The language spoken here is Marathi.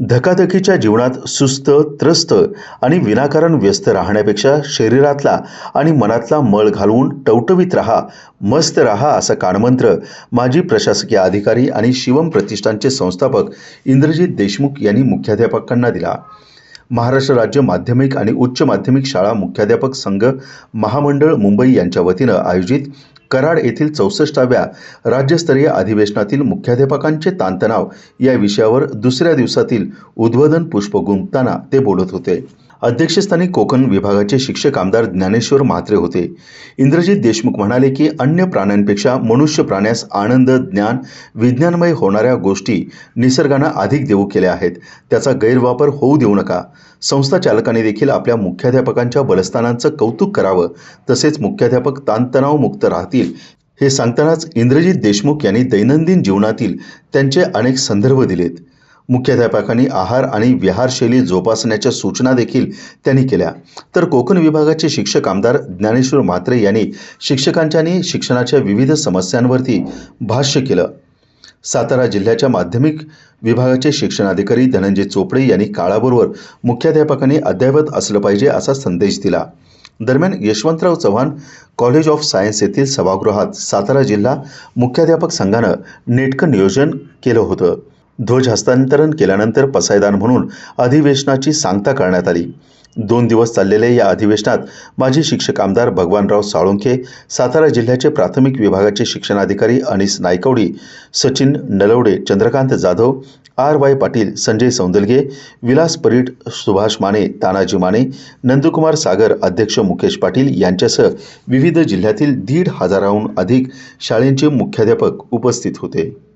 धकाधकीच्या जीवनात सुस्त त्रस्त आणि विनाकारण व्यस्त राहण्यापेक्षा शरीरातला आणि मनातला मळ घालवून टवटवीत राहा मस्त राहा असा कानमंत्र माजी प्रशासकीय अधिकारी आणि शिवम प्रतिष्ठानचे संस्थापक इंद्रजित देशमुख यांनी मुख्याध्यापकांना दिला. महाराष्ट्र राज्य माध्यमिक आणि उच्च माध्यमिक शाळा मुख्याध्यापक संघ महामंडळ मुंबई यांच्या वतीनं आयोजित कराड येथील चौसष्टाव्या राज्यस्तरीय अधिवेशनातील मुख्याध्यापकांचे ताणतणाव या विषयावर दुसऱ्या दिवसातील उद्बोधन पुष्प गुंफताना ते बोलत होते. अध्यक्षस्थानी कोकण विभागाचे शिक्षक आमदार ज्ञानेश्वर म्हात्रे होते. इंद्रजित देशमुख म्हणाले की अन्य प्राण्यांपेक्षा मनुष्य प्राण्यास आनंद ज्ञान विज्ञानमय होणाऱ्या गोष्टी निसर्गानं अधिक देऊ केल्या आहेत. त्याचा गैरवापर होऊ देऊ नका. संस्था चालकांनी देखील आपल्या मुख्याध्यापकांच्या बलस्थानांचं कौतुक करावं. तसेच मुख्याध्यापक ताणतणावमुक्त राहतील. हे सांगतानाच इंद्रजित देशमुख यांनी दैनंदिन जीवनातील त्यांचे अनेक संदर्भ दिलेत. मुख्याध्यापकांनी आहार आणि विहारशैली जोपासण्याच्या सूचना देखील त्यांनी केल्या. तर कोकण विभागाचे शिक्षक आमदार ज्ञानेश्वर म्हात्रे यांनी शिक्षकांच्या शिक्षणाच्या विविध समस्यांवरती भाष्य केलं. सातारा जिल्ह्याच्या माध्यमिक विभागाचे शिक्षणाधिकारी धनंजय चोपडे यांनी काळाबरोबर मुख्याध्यापकांनी अद्ययावत असलं पाहिजे असा संदेश दिला. दरम्यान Yashwantrao Chavan college of science येथील सभागृहात सातारा जिल्हा मुख्याध्यापक संघानं नेटकं नियोजन केलं होतं. ध्वज हस्तांतरण केल्यानंतर पसायदान म्हणून अधिवेशनाची सांगता करण्यात आली. दोन दिवस चाललेल्या या अधिवेशनात माजी शिक्षक आमदार भगवानराव साळुंखे सातारा जिल्ह्याचे प्राथमिक विभागाचे शिक्षणाधिकारी अनिस नायकवडी सचिन नलवडे चंद्रकांत जाधव आर वाय पाटील संजय सौंदलगे विलास परीट सुभाष माने तानाजी माने नंदकुमार सागर अध्यक्ष मुकेश पाटील यांच्यासह विविध जिल्ह्यातील दीड हजाराहून अधिक शाळेंचे मुख्याध्यापक उपस्थित होते.